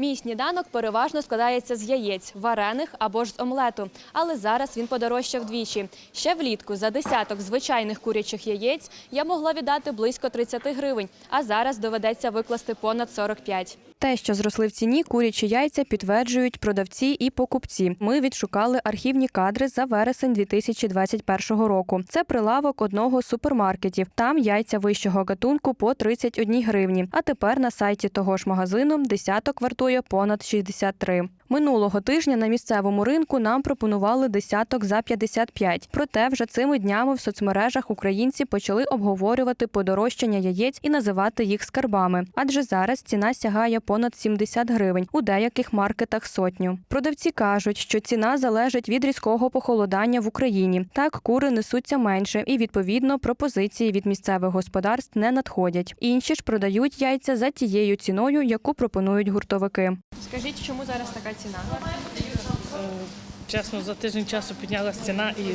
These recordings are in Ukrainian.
Мій сніданок переважно складається з яєць, варених або ж з омлету. Але зараз він подорожчав вдвічі. Ще влітку за десяток звичайних курячих яєць я могла віддати близько 30 гривень, а зараз доведеться викласти понад 45. Те, що зросли в ціні, курячі яйця підтверджують продавці і покупці. Ми відшукали архівні кадри за вересень 2021 року. Це прилавок одного з супермаркетів. Там яйця вищого гатунку по 31 гривні. А тепер на сайті того ж магазину десяток вартує понад 63. Минулого тижня на місцевому ринку нам пропонували десяток за 55. Проте вже цими днями в соцмережах українці почали обговорювати подорожчання яєць і називати їх скарбами. Адже зараз ціна сягає понад 70 гривень, у деяких маркетах сотню. Продавці кажуть, що ціна залежить від різкого похолодання в Україні. Так кури несуться менше, і відповідно пропозиції від місцевих господарств не надходять. Інші ж продають яйця за тією ціною, яку пропонують гуртовики. Скажіть, чому зараз така ціна? Чесно, за тиждень часу піднялася ціна і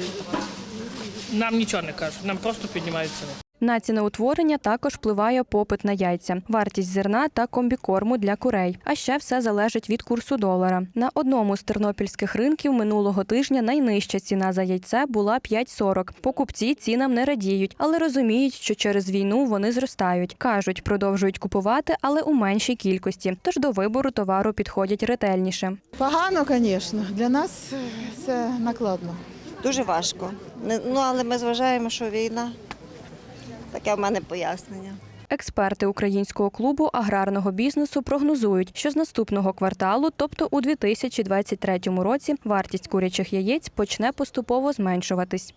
нам нічого не кажуть, нам просто піднімають ціну. На ціноутворення також впливає попит на яйця, вартість зерна та комбікорму для курей. А ще все залежить від курсу долара. На одному з тернопільських ринків минулого тижня найнижча ціна за яйце була 5,40. Покупці цінам не радіють, але розуміють, що через війну вони зростають. кажуть, продовжують купувати, але у меншій кількості. Тож до вибору товару підходять ретельніше. Погано, звісно. Для нас це накладно. Дуже важко. Не- Ну, але ми зважаємо, що війна. Таке в мене пояснення. Експерти українського клубу аграрного бізнесу прогнозують, що з наступного кварталу, тобто у 2023 році, вартість курячих яєць почне поступово зменшуватись.